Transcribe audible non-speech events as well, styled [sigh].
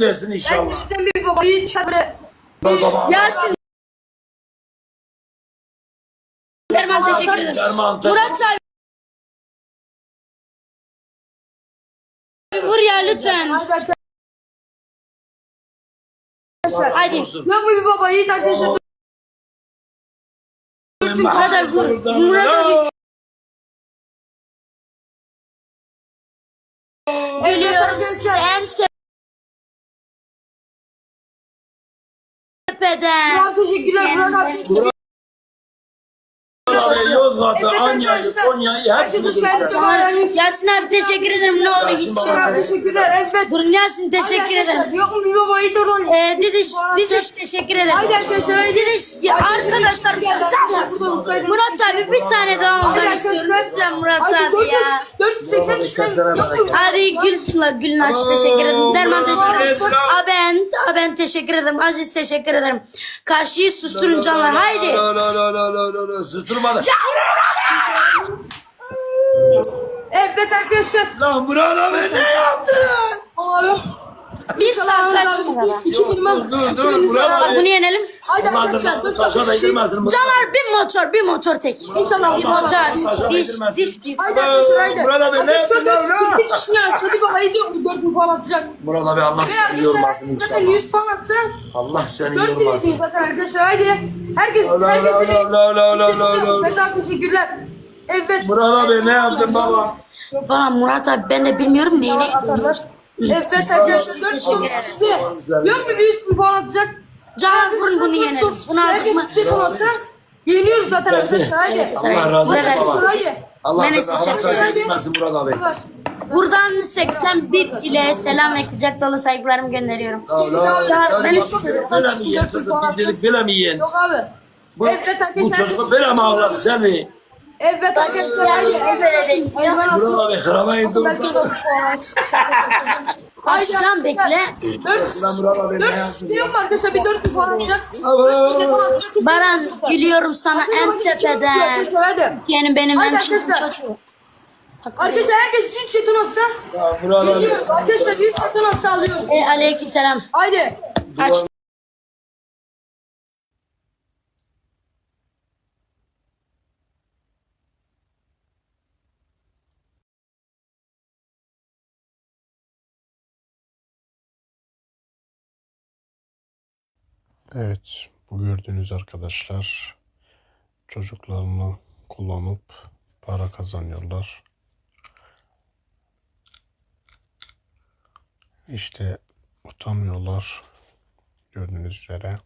versin Ben inşallah. sizden bir babayı. Bak baba. Yasin. Derman teşekkür ederim. Derman Murat abi. Vur ya lütfen. Arkadaşlar. Haydi. Yok mu bir babayı arkadaşlar? Murat abi vur. Murat abi. Geliyor. arkadaşlar. En tepeden. Murat teşekkürler. Murat abi. Abi Yozgat'ı, Anya'yı. Konya'yı hepsini. Yasin abi teşekkür ederim. Ne oldu hiç şey yok. Teşekkürler. Evet. Durun Yasin teşekkür ederim. Yok mu bir babayı da oradan? Ee, Didiş, Didiş teşekkür ederim. Haydi arkadaşlar. Haydi. Didiş, arkadaşlar Murat Murat abi bir tane daha Haydi olmak istiyorum. arkadaşlar. Lütfen Murat abi ya. 480 kişiden yok mu? Hadi Gül'la Gül'ün aç teşekkür ederim. Derman teşekkür ederim. Aben teşekkür ederim. Aziz teşekkür ederim. Karşıyı susturun canlar. Haydi. La la la la la la la susturma. Evet arkadaşlar. Lan Murat abi ne yaptı? Abi. Bir saat kaçmadı. 2000 Dur dur dur ben. Bak abi. bunu yenelim. Haydi arkadaşlar. Murat abi. Canlar bir motor, bir motor tek. İnşallah bir. Motor, diş, diş. Haydi arkadaşlar haydi. Murat abi, ne yaptın lan, biz bir kişinin arasında bir babayı diyor ki 4000 puan atacak. Murat abi Allah seni yormasın arkadaşlar zaten inşallah. 100 puan atsa Allah seni 4000 yormasın. atıyor zaten arkadaşlar haydi. Herkes herkes de bir abi teşekkürler. Evet. Murat abi ne yaptın baba? Bana Murat abi ben de bilmiyorum atarlar. Evet arkadaşlar 4 puan atıştı. Yok mu bir 100 bin puan atacak? Canlar vurun bunu yenelim. Bunu? Herkes 100 puan atsa yeniyoruz zaten arkadaşlar haydi. Allah razı olsun. Haydi. Allah Ben şaka eylesin Murat abi. Buradan 81 ile selam ve kucak dolu saygılarımı gönderiyorum. Ben çok- Böyle mi yiyen çocuk? Yok abi. Bu, Evet bu arkadaşlar. çocuğu böyle mi ağladı sen mi? Evet arkadaşlar haydi. Haydi ben Murat abi karamayı [laughs] dur. Açacağım bekle. 4 Lan Murat abi ne 4 yaptın? istiyor mu arkadaşlar? Bir 4 puan atacak. Abo. Bir de puan atacak. Baran gülüyorum sana en tepeden. Yani benim en çirkin arkadaşlar. çocuğum. Arkadaşlar herkes 100 jeton atsa Ya geliyoruz. Arkadaşlar 100 jeton atsa alıyoruz. E, aleyküm selam. Haydi. Aç. Evet, bu gördüğünüz arkadaşlar çocuklarını kullanıp para kazanıyorlar. İşte utanmıyorlar gördüğünüz üzere.